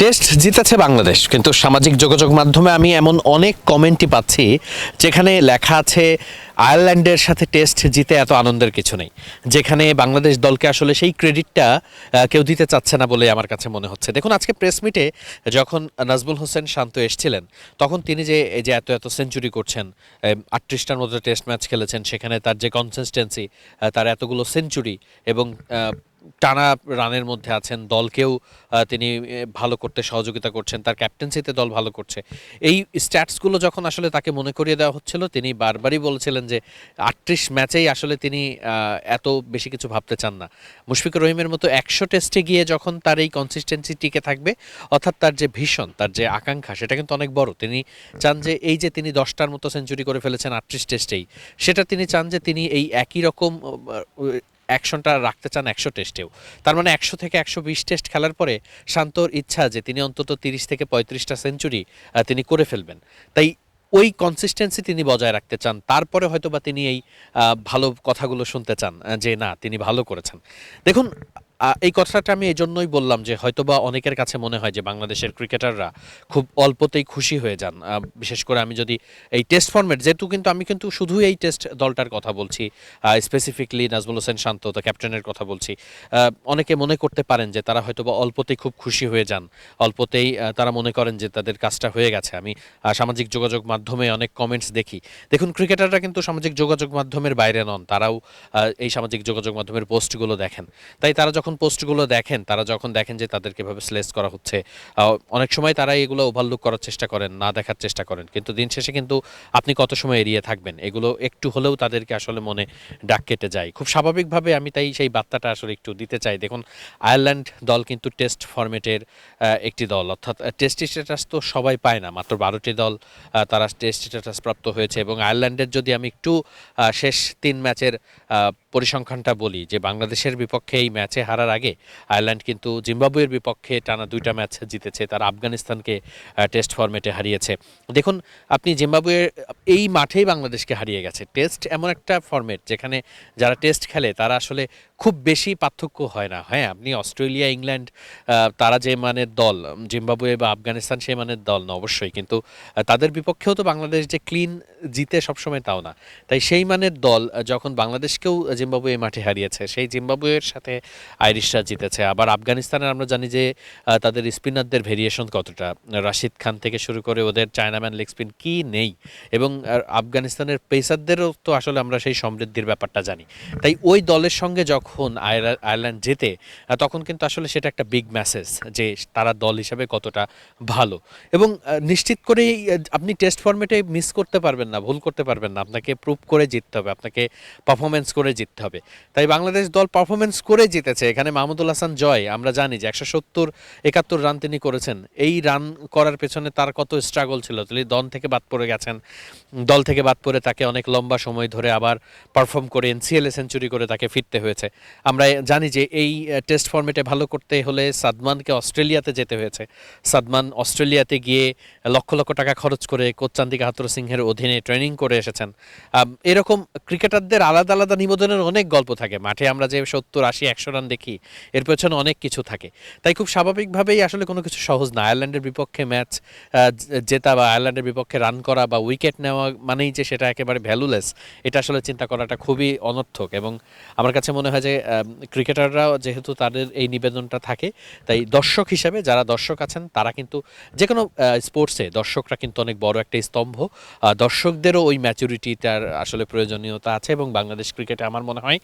Test জিতেছে বাংলাদেশ, কিন্তু সামাজিক যোগাযোগ মাধ্যমে আমি এমন অনেক কমেন্টই পাচ্ছি যেখানে লেখা আছে, আয়ারল্যান্ডের সাথে টেস্ট জিতে এত আনন্দের কিছু নেই। যেখানে বাংলাদেশ দলকে আসলে সেই ক্রেডিটটা কেউ দিতে চাচ্ছে না বলে আমার কাছে মনে হচ্ছে। দেখুন, আজকে প্রেস মিটে যখন নাজমুল হোসেন শান্ত এসছিলেন, তখন তিনি যে, এই যে এত এত সেঞ্চুরি করছেন আটত্রিশটার মধ্যে টেস্ট ম্যাচ খেলেছেন, সেখানে তার যে কনসিস্টেন্সি তার এতগুলো সেঞ্চুরি এবং টানা রানের মধ্যে আছেন, দলকেও তিনি ভালো করতে সহযোগিতা করছেন, তার ক্যাপ্টেন্সিতে দল ভালো করছে। এই স্ট্যাটসগুলো যখন আসলে তাকে মনে করিয়ে দেওয়া হচ্ছিল, তিনি বারবারই বলছিলেন যে আটত্রিশ ম্যাচেই আসলে তিনি এত বেশি কিছু ভাবতে চান না। মুশফিকুর রহিমের মতো একশো টেস্টে গিয়ে যখন তার এই কনসিস্টেন্সি টিকে থাকবে, অর্থাৎ তার যে ভীষণ, তার যে আকাঙ্ক্ষা, সেটা কিন্তু অনেক বড়। তিনি চান যে এই যে তিনি দশটার মতো সেঞ্চুরি করে ফেলেছেন আটত্রিশ টেস্টেই, সেটা তিনি চান যে তিনি এই একই রকম অ্যাকশনটা রাখতে চান একশো টেস্টেও। তার মানে একশো থেকে একশো বিশ টেস্ট খেলার পরে শান্তর ইচ্ছা যে তিনি অন্তত তিরিশ থেকে পঁয়ত্রিশটা সেঞ্চুরি তিনি করে ফেলবেন। তাই ওই কনসিস্টেন্সি তিনি বজায় রাখতে চান। তারপরে হয়তো বা তিনি এই ভালো কথাগুলো শুনতে চান যে না, তিনি ভালো করেছেন। দেখুন এই কথাটা আমি এই জন্যই বললাম যে হয়তোবা অনেকের কাছে মনে হয় যে বাংলাদেশের ক্রিকেটাররা খুব অল্পতেই খুশি হয়ে যান। বিশেষ করে আমি যদি এই টেস্ট ফর্মেট যেহেতু কিন্তু আমি কিন্তু শুধু এই টেস্ট দলটার কথা বলছি স্পেসিফিকলি নাজমুল হোসেন শান্ত তো ক্যাপ্টেনের কথা বলছি অনেকে মনে করতে পারেন যে তারা হয়তোবা অল্পতেই খুব খুশি হয়ে যান। অল্পতেই তারা মনে করেন যে তাদের কাজটা হয়ে গেছে। আমি সামাজিক যোগাযোগ মাধ্যমে অনেক কমেন্টস দেখি। দেখুন, ক্রিকেটাররা কিন্তু সামাজিক যোগাযোগ মাধ্যমের বাইরে নন, তারাও এই সামাজিক যোগাযোগ মাধ্যমের পোস্টগুলো দেখেন। তাই তারা যখন পোস্টগুলো দেখেন, তারা যখন দেখেন যে তাদেরকে এভাবে স্লেস করা হচ্ছে অনেক সময় তারা এগুলো ওভারলুক করার চেষ্টা করেন, না দেখার চেষ্টা করেন। কিন্তু দিন শেষে কিন্তু আপনি কত সময় এড়িয়ে থাকবেন? এগুলো একটু হলেও তাদেরকে আসলে মনে ডাক কেটে যায়। খুব স্বাভাবিকভাবে আমি তাই সেই বার্তাটা আসলে একটু দিতে চাই। দেখুন, আয়ারল্যান্ড দল কিন্তু টেস্ট ফরম্যাটের একটি দল। অর্থাৎ টেস্ট স্ট্যাটাস তো সবাই পায় না। মাত্র বারোটি দল তারা টেস্ট স্ট্যাটাস প্রাপ্ত হয়েছে এবং আয়ারল্যান্ডের যদি আমি একটু শেষ তিন ম্যাচের পরিসংখ্যানটা বলি, যে বাংলাদেশের বিপক্ষে এই ম্যাচে হারার আগে আয়ারল্যান্ড কিন্তু জিম্বাবুয়ের বিপক্ষে টানা দুইটা ম্যাচ জিতেছে, তারা আফগানিস্তানকে টেস্ট ফরম্যাটে হারিয়েছে। দেখুন, আপনি জিম্বাবুয়ের, এই মাঠেই বাংলাদেশকে হারিয়ে গেছে। টেস্ট এমন একটা ফরম্যাট যেখানে যারা টেস্ট খেলে, তারা আসলে খুব বেশি পার্থক্য হয় না। হ্যাঁ আপনি অস্ট্রেলিয়া, ইংল্যান্ড তারা যে মানের দল, জিম্বাবুয়ে বা আফগানিস্তান সেই মানের দল না অবশ্যই, কিন্তু তাদের বিপক্ষেও তো বাংলাদেশ যে ক্লিন জিতে সবসময় তাও না। তাই সেই মানের দল যখন বাংলাদেশকেও জিম্বাবুয়ে মাঠে হারিয়েছে, সেই জিম্বাবুয়ের সাথে আইরিশরা জিতেছে। আবার আফগানিস্তানের আমরা জানি যে তাদের স্পিনারদের ভেরিয়েশন কতটা? রাশিদ খান থেকে শুরু করে ওদের চায়নাম্যান লেগ স্পিন কি নেই? এবং আফগানিস্তানের পেসারদেরও তো আসলে আমরা সেই সমৃদ্ধির ব্যাপারটা জানি। তাই ওই দলের সঙ্গে যখন আয়ারল্যান্ড জেতে তখন কিন্তু আসলে সেটা একটা বিগ মেসেজ যে, তারা দল হিসাবে কতটা ভালো। এবং নিশ্চিত করেই আপনি টেস্ট ফর্মেটে মিস করতে পারবেন না, ভুল করতে পারবেন না। আপনাকে প্রুভ করে জিততে হবে, আপনাকে পারফরমেন্স করে জিততে হবে। তাই বাংলাদেশ দল পারফরমেন্স করে জিতেছে এখানে মাহমুদুল হাসান জয়, আমরা জানি যে একশো সত্তর, একাত্তর রান তিনি করেছেন। এই রান করার পেছনে তার কত স্ট্রাগল ছিল? তিনি দল থেকে বাদ পড়ে গেছেন। দল থেকে বাদ পড়ে তাকে অনেক লম্বা সময় ধরে আবার পারফর্ম করে এনসিএলে সেঞ্চুরি করে তাকে ফিরতে হয়েছে। আমরা জানি যে এই টেস্ট ফর্মেটে ভালো করতে হলে সাদমানকে অস্ট্রেলিয়াতে যেতে হয়েছে। সাদমান অস্ট্রেলিয়াতে গিয়ে লক্ষ লক্ষ টাকা খরচ করে কোচ্চান্দিকা হাতুর সিংহের অধীনে ট্রেনিং করে এসেছেন। এরকম ক্রিকেটারদের আলাদা আলাদা নিবেদনের অনেক গল্প থাকে। মাঠে আমরা যে সত্তর, আশি, একশো রান দেখি এর পেছনে অনেক কিছু থাকে। তাই খুব স্বাভাবিকভাবেই আসলে কোনো কিছু সহজ না। আয়ারল্যান্ডের বিপক্ষে ম্যাচ জেতা বা আয়ারল্যান্ডের বিপক্ষে রান করা বা উইকেট নেওয়া মানেই যে সেটা একেবারে ভ্যালুলেস এটা আসলে চিন্তা করাটা খুবই অনর্থক এবং আমার কাছে মনে হয় যে ক্রিকেটাররা যেহেতু তাদের এই নিবেদনটা থাকে, তাই দর্শক হিসেবে যারা দর্শক আছেন, তারা কিন্তু যে কোনো স্পোর্টসে দর্শকরা কিন্তু অনেক বড় একটা স্তম্ভ। দর্শকদেরও ওই ম্যাচুরিটিটার আসলে প্রয়োজনীয়তা আছে এবং বাংলাদেশ ক্রিকেটে আমার মনে হয়,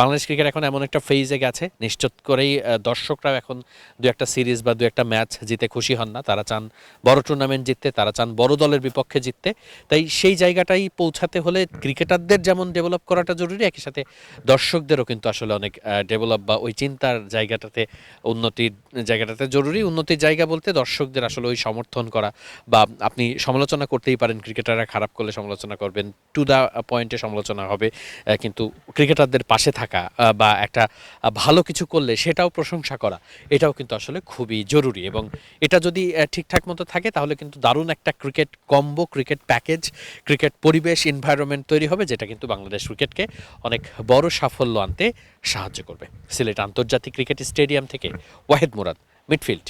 বাংলাদেশ ক্রিকেট এখন এমন একটা ফেজে গেছে নিশ্চিত করেই দর্শকরাও এখন দু একটা সিরিজ বা দু একটা ম্যাচ জিতে খুশি হন না। তারা চান বড় টুর্নামেন্ট জিততে, তারা চান বড় দলের বিপক্ষে জিততে। তাই সেই জায়গাটাই পৌঁছাতে হলে ক্রিকেটারদের যেমন ডেভেলপ করাটা জরুরি, একই সাথে দর্শকদেরও কিন্তু আসলে অনেক ডেভেলপ বা ওই চিন্তার জায়গাটাতে উন্নতির জায়গাটাতে জরুরি। উন্নতির জায়গা বলতে দর্শকদের আসলে ওই সমর্থন করা বা আপনি সমালোচনা করতেই পারেন, ক্রিকেটাররা খারাপ করলে সমালোচনা করবেন টু দ্য পয়েন্টে সমালোচনা হবে কিন্তু ক্রিকেটারদের পাশে থাকা বা একটা ভালো কিছু করলে সেটাও প্রশংসা করা, এটাও কিন্তু আসলে খুবই জরুরি এবং এটা যদি ঠিকঠাক মতো থাকে তাহলে কিন্তু দারুণ একটা cricket combo, cricket package, cricket পরিবেশ এনভায়রনমেন্ট তৈরি হবে যেটা কিন্তু বাংলাদেশ ক্রিকেটকে অনেক বড় সাফল্য আনতে সাহায্য করবে। সিলেট আন্তর্জাতিক ক্রিকেট স্টেডিয়াম থেকে ওয়াহেদ মুরাদ, মিডফিল্ড।